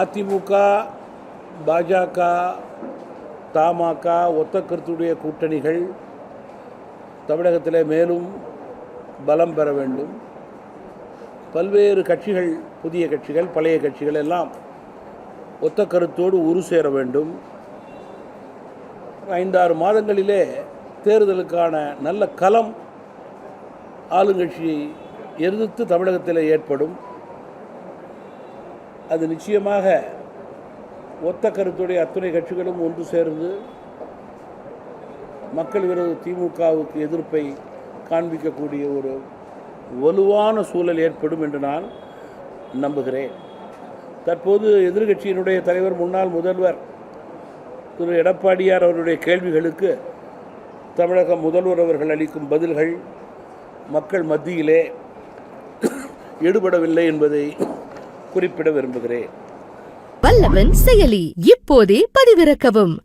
அதிமுக பாஜக தமாக ஒத்த கருத்துடைய கூட்டணிகள் தமிழகத்தில் மேலும் பலம் பெற வேண்டும். பல்வேறு கட்சிகள் புதிய கட்சிகள் பழைய கட்சிகள் எல்லாம் ஒத்த கருத்தோடு உரு சேர வேண்டும். ஐந்தாறு மாதங்களிலே தேர்தலுக்கான நல்ல களம் ஆளுங்கட்சியை எதிர்த்து தமிழகத்தில் ஏற்படும். அது நிச்சயமாக ஒத்த கருத்துடைய அத்துணை கட்சிகளும் ஒன்று சேர்ந்து மக்கள் விரோத திமுகவுக்கு எதிர்ப்பை காண்பிக்கக்கூடிய ஒரு வலுவான சூழல் ஏற்படும் என்று நான் நம்புகிறேன். தற்போது எதிர்க்கட்சியினுடைய தலைவர் முன்னாள் முதல்வர் திரு எடப்பாடியார் அவருடைய கேள்விகளுக்கு தமிழக முதல்வர் அவர்கள் அளிக்கும் பதில்கள் மக்கள் மத்தியிலே ஈடுபடவில்லை என்பதை குறிப்பிட விரும்புகிறேன். வல்லவன் செயலி இப்போதே பதிவிறக்கவும்.